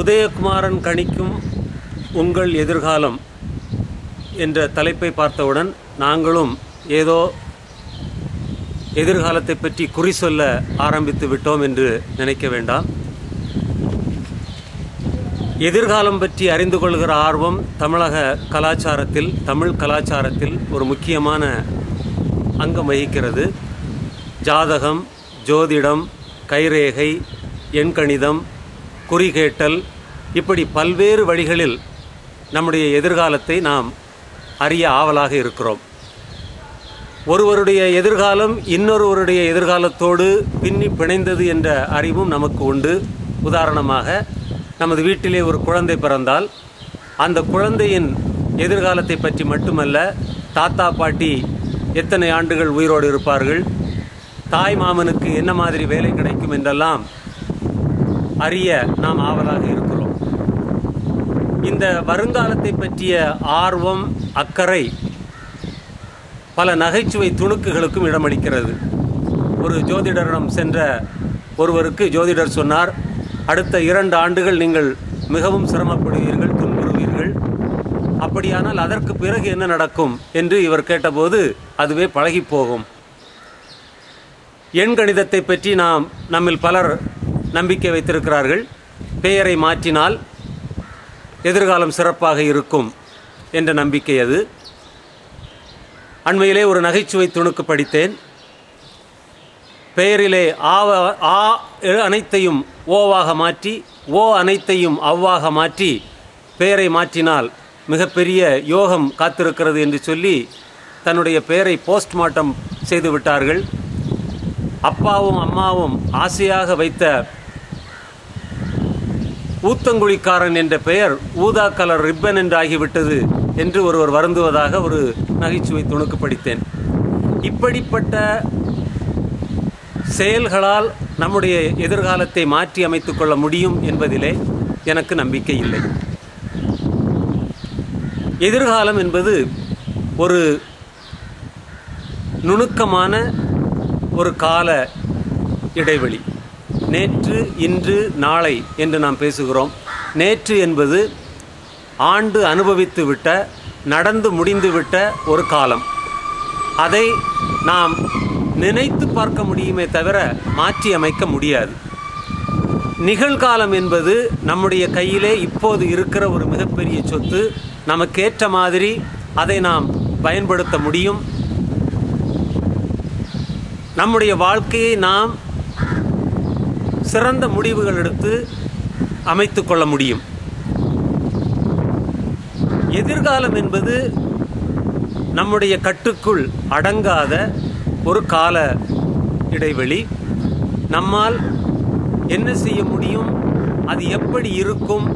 உதயகுமாரன் கணிக்கும் உங்கள் எதிர்காலம் என்ற தலைப்பை பார்த்தவுடன் நாங்களும் ஏதோ எதிர்காலத்தை பற்றி குறி சொல்ல ஆரம்பித்து விட்டோம் என்று நினைக்க வேண்டாம். எதிர்காலம் பற்றி அறிந்து கொள்கிற ஆர்வம் தமிழக கலாச்சாரத்தில் தமிழ் கலாச்சாரத்தில் ஒரு முக்கியமான அங்கம் வகிக்கிறது. ஜாதகம் ஜோதிடம் கைரேகை எண்கணிதம் குறிகேட்டல் இப்படி பல்வேறு வழிகளில் நம்முடைய எதிர்காலத்தை நாம் அறிய ஆவலாக இருக்கிறோம். ஒருவருடைய எதிர்காலம் இன்னொருவருடைய எதிர்காலத்தோடு பின்னி பிணைந்தது என்ற அறிவும் நமக்கு உண்டு. உதாரணமாக நமது வீட்டிலே ஒரு குழந்தை பிறந்தால் அந்த குழந்தையின் எதிர்காலத்தை பற்றி மட்டுமல்ல தாத்தா பாட்டி எத்தனை ஆண்டுகள் உயிரோடு இருப்பார்கள் தாய் மாமனுக்கு என்ன மாதிரி வேலை கிடைக்கும் என்றெல்லாம் அறிய நாம் ஆவலாக இருக்கிறோம். இந்த வருங்காலத்தை பற்றிய ஆர்வம் அக்கறை பல நகைச்சுவை துணுக்குகளுக்கும் இடமளிக்கிறது. ஒரு ஜோதிடரிடம் சென்ற ஒருவருக்கு ஜோதிடர் சொன்னார் அடுத்த இரண்டு ஆண்டுகள் நீங்கள் மிகவும் சிரமப்படுவீர்கள் துன்புறுவீர்கள். அப்படியானால் அதற்கு பிறகு என்ன நடக்கும்? என்று இவர் கேட்டபோது அதுவே பழகி போகும். எண் கணிதத்தை பற்றி நாம் நம்மில் பலர் நம்பிக்கை வைத்திருக்கிறார்கள். பெயரை மாற்றினால் எதிர்காலம் சிறப்பாக இருக்கும் என்ற நம்பிக்கை அது. அண்மையிலே ஒரு நகைச்சுவை துணுக்கு படித்தேன். பெயரிலே ஆவ ஆ அனைத்தையும் ஓவாக மாற்றி ஓ அனைத்தையும் அவ்வாக மாற்றி பெயரை மாற்றினால் மிகப்பெரிய யோகம் காத்திருக்கிறது என்று சொல்லி தன்னுடைய பெயரை போஸ்ட்மார்ட்டம் செய்து விட்டார்கள். அப்பாவும் அம்மாவும் ஆசையாக வைத்த ஊத்தங்குழிக்காரன் என்ற பெயர் ஊதா கலர் ரிப்பன் என்று ஆகிவிட்டது என்று ஒருவர் வருந்துவதாக ஒரு நகைச்சுவை துணுக்கு படித்தேன். இப்படிப்பட்ட செயல்களால் நம்முடைய எதிர்காலத்தை மாற்றி அமைத்துக் கொள்ள முடியும் என்பதிலே எனக்கு நம்பிக்கை இல்லை. எதிர்காலம் என்பது ஒரு நுணுக்கமான ஒரு கால இடைவெளி. நேற்று இன்று நாளை என்று நாம் பேசுகிறோம். நேற்று என்பது ஆண்டு அனுபவித்து விட்ட நடந்து முடிந்துவிட்ட ஒரு காலம். அதை நாம் நினைத்து பார்க்க முடியுமே தவிர மாற்றி அமைக்க முடியாது. நிகழ்காலம் என்பது நம்முடைய கையிலே இப்போது இருக்கிற ஒரு மிகப்பெரிய சொத்து. நமக்கேற்ற மாதிரி அதை நாம் பயன்படுத்த முடியும். நம்முடைய வாழ்க்கையை நாம் சிறந்த முடிவுகள் எடுத்து அமைத்து கொள்ள முடியும். எதிர்காலம் என்பது நம்முடைய கட்டுக்குள் அடங்காத ஒரு கால இடைவெளி. நம்மால் என்ன செய்ய முடியும்? அது எப்படி இருக்கும்?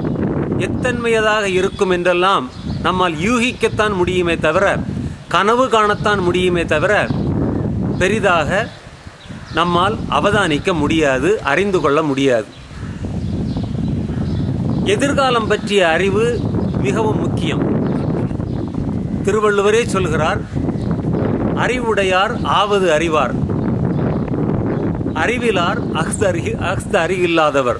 எத்தன்மையதாக இருக்கும் என்றெல்லாம் நம்மால் யூகிக்கத்தான் முடியுமே தவிர கனவு காணத்தான் முடியுமே தவிர பெரிதாக நம்மால் அவதானிக்க முடியாது அறிந்து கொள்ள முடியாது. எதிர்காலம் பற்றிய அறிவு மிகவும் முக்கியம். திருவள்ளுவரே சொல்கிறார் அறிவுடையார் ஆவது அறிவார். அறிவிலார் அஃதறி அஃத அறிவில்லாதவர்.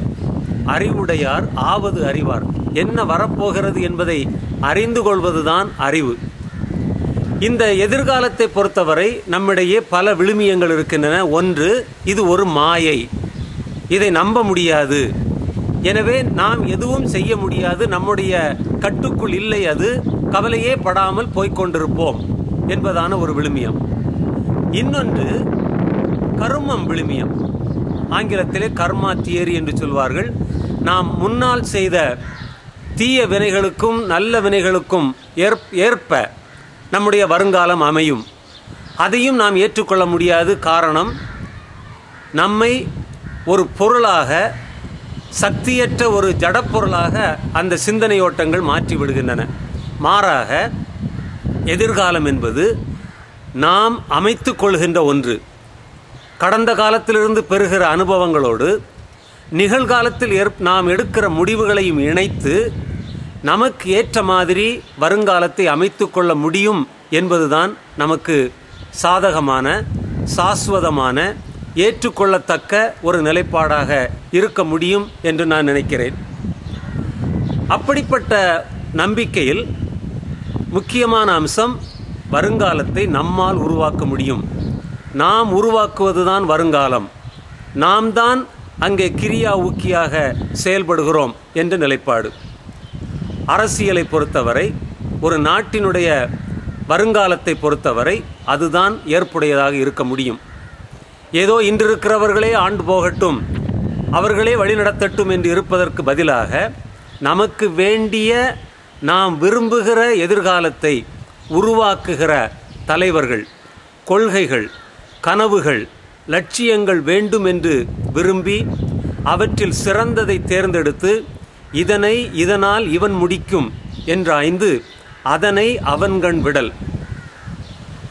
அறிவுடையார் ஆவது அறிவார். என்ன வரப்போகிறது என்பதை அறிந்து கொள்வதுதான் அறிவு. இந்த எதிர்காலத்தை பொறுத்தவரை நம்மிடையே பல விழுமியங்கள் இருக்கின்றன. ஒன்று இது ஒரு மாயை. இதை நம்ப முடியாது. எனவே நாம் எதுவும் செய்ய முடியாது. நம்முடைய கட்டுக்குள் இல்லை அது. கவலையே படாமல் போய்கொண்டிருப்போம் என்பதான ஒரு விழுமியம். இன்னொன்று கர்மம் விழுமியம். ஆங்கிலத்திலே கர்மா தியரி என்று சொல்வார்கள். நாம் முன்னால் செய்த தீய வினைகளுக்கும் நல்ல வினைகளுக்கும் ஏற்ப நம்முடைய வருங்காலம் அமையும். அதையும் நாம் ஏற்றுக்கொள்ள முடியாது காரணம் நம்மை ஒரு பொருளாக சக்தியற்ற ஒரு ஜடப்பொருளாக அந்த சிந்தனை ஓட்டங்கள் மாற்றி விடுகின்றன. மாறாக எதிர்காலம் என்பது நாம் அமைத்து கொள்கின்ற ஒன்று. கடந்த காலத்திலிருந்து பெறுகிற அனுபவங்களோடு நிகழ்காலத்தில் ஏற் நாம் எடுக்கிற முடிவுகளையும் இணைத்து நமக்கு ஏற்ற மாதிரி வருங்காலத்தை அமைத்து கொள்ள முடியும் என்பதுதான் நமக்கு சாதகமான சாஸ்வதமான ஏற்றுக்கொள்ளத்தக்க ஒரு நிலைப்பாடாக இருக்க முடியும் என்று நான் நினைக்கிறேன். அப்படிப்பட்ட நம்பிக்கையில் முக்கியமான அம்சம் வருங்காலத்தை நம்மால் உருவாக்க முடியும். நாம் உருவாக்குவதுதான் வருங்காலம். நாம் தான் அங்கே கிரியா ஊக்கியாக செயல்படுகிறோம் என்ற நிலைப்பாடு. அரசியலை பொறுத்தவரை ஒரு நாட்டினுடைய வருங்காலத்தை பொறுத்தவரை அதுதான் ஏற்புடையதாக இருக்க முடியும். ஏதோ இன்று இருக்கிறவர்களே ஆண்டு போகட்டும் அவர்களே வழிநடத்தட்டும் என்று இருப்பதற்கு பதிலாக நமக்கு வேண்டிய நாம் விரும்புகிற எதிர்காலத்தை உருவாக்குகிற தலைவர்கள் கொள்கைகள் கனவுகள் லட்சியங்கள் வேண்டும் என்று விரும்பி அவற்றில் சிறந்ததை தேர்ந்தெடுத்து இதனை இதனால் இவன் முடிக்கும் என்றாய்ந்து அதனை அவன்கண் விடல்.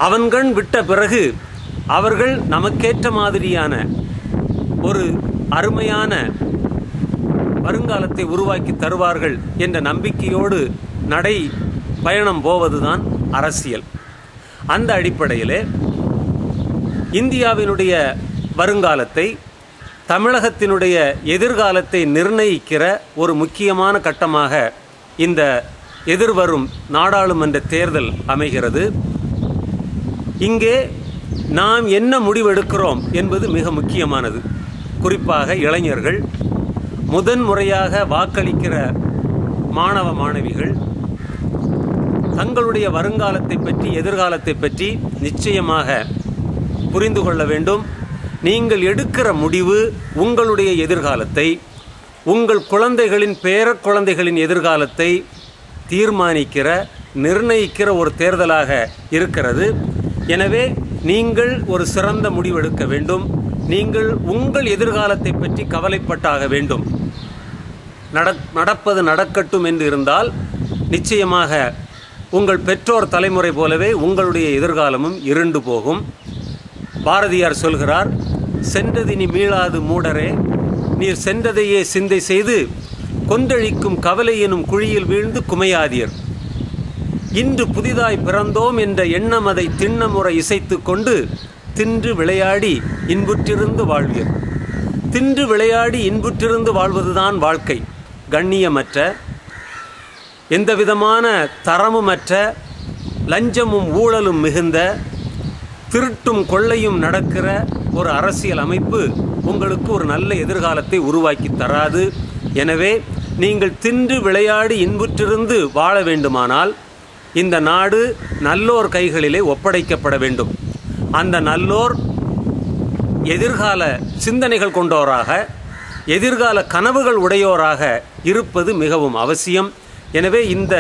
அவன்கண் விட்ட பிறகு அவர்கள் நமக்கேற்ற மாதிரியான ஒரு அருமையான வருங்காலத்தை உருவாக்கி தருவார்கள் என்ற நம்பிக்கையோடு நடை பயணம் போவதுதான் அரசியல். அந்த அடிப்படையிலே இந்தியாவினுடைய வருங்காலத்தை தமிழகத்தினுடைய எதிர்காலத்தை நிர்ணயிக்கிற ஒரு முக்கியமான கட்டமாக இந்த எதிர்வரும் நாடாளுமன்ற தேர்தல் அமைகிறது. இங்கே நாம் என்ன முடிவெடுக்கிறோம் என்பது மிக முக்கியமானது. குறிப்பாக இளைஞர்கள் முதன்முறையாக வாக்களிக்கிற மாணவ மாணவிகள் தங்களுடைய வருங்காலத்தை பற்றி எதிர்காலத்தை பற்றி நிச்சயமாக புரிந்து கொள்ள வேண்டும். நீங்கள் எடுக்கிற முடிவு உங்களுடைய எதிர்காலத்தை உங்கள் குழந்தைகளின் பேர குழந்தைகளின் எதிர்காலத்தை தீர்மானிக்கிற நிர்ணயிக்கிற ஒரு தேர்தலாக இருக்கிறது. எனவே நீங்கள் ஒரு சிறந்த முடிவெடுக்க வேண்டும். நீங்கள் உங்கள் எதிர்காலத்தை பற்றி கவலைப்பட்டாக வேண்டும். நட- நடப்பது நடக்கட்டும் என்று இருந்தால் நிச்சயமாக உங்கள் பெற்றோர் தலைமுறை போலவே உங்களுடைய எதிர்காலமும் இருண்டு போகும். பாரதியார் சொல்கிறார் சென்றதினி மீளாது மூடரே நீர் சென்றதையே சிந்தை செய்து கொந்தழிக்கும் கவலை எனும் குழியில் வீழ்ந்து குமையாதீர். இன்று புதிதாய் பிறந்தோம் என்ற எண்ணம் அதை திண்ணமுறை இசைத்து கொண்டு தின்று விளையாடி இன்புற்றிருந்து வாழ்வீர். தின்று விளையாடி இன்புற்றிருந்து வாழ்வதுதான் வாழ்க்கை. கண்ணியமற்ற எந்தவிதமான தரமுமற்ற லஞ்சமும் ஊழலும் மிகுந்த திருட்டும் கொள்ளையும் நடக்கிற ஒரு அரசியல் அமைப்பு உங்களுக்கு ஒரு நல்ல எதிர்காலத்தை உருவாக்கி தராது. எனவே நீங்கள் தின்று விளையாடி இன்புற்றிருந்து வாழ வேண்டுமானால் இந்த நாடு நல்லோர் கைகளிலே ஒப்படைக்கப்பட வேண்டும். அந்த நல்லோர் எதிர்கால சிந்தனைகள் கொண்டோராக எதிர்கால கனவுகள் உடையோராக இருப்பது மிகவும் அவசியம். எனவே இந்த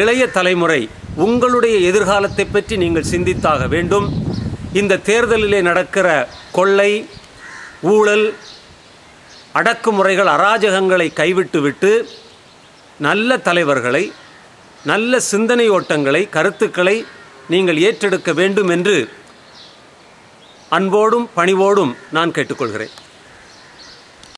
இளைய தலைமுறை உங்களுடைய எதிர்காலத்தை பற்றி நீங்கள் சிந்தித்தாக வேண்டும். இந்த தேர்தலிலே நடக்கிற கொள்ளை ஊழல் அடக்குமுறைகள் அராஜகங்களை கைவிட்டுவிட்டு நல்ல தலைவர்களை நல்ல சிந்தனை ஓட்டங்களை கருத்துக்களை நீங்கள் ஏற்றெடுக்க வேண்டும் என்று அன்போடும் பணிவோடும் நான் கேட்டுக்கொள்கிறேன்.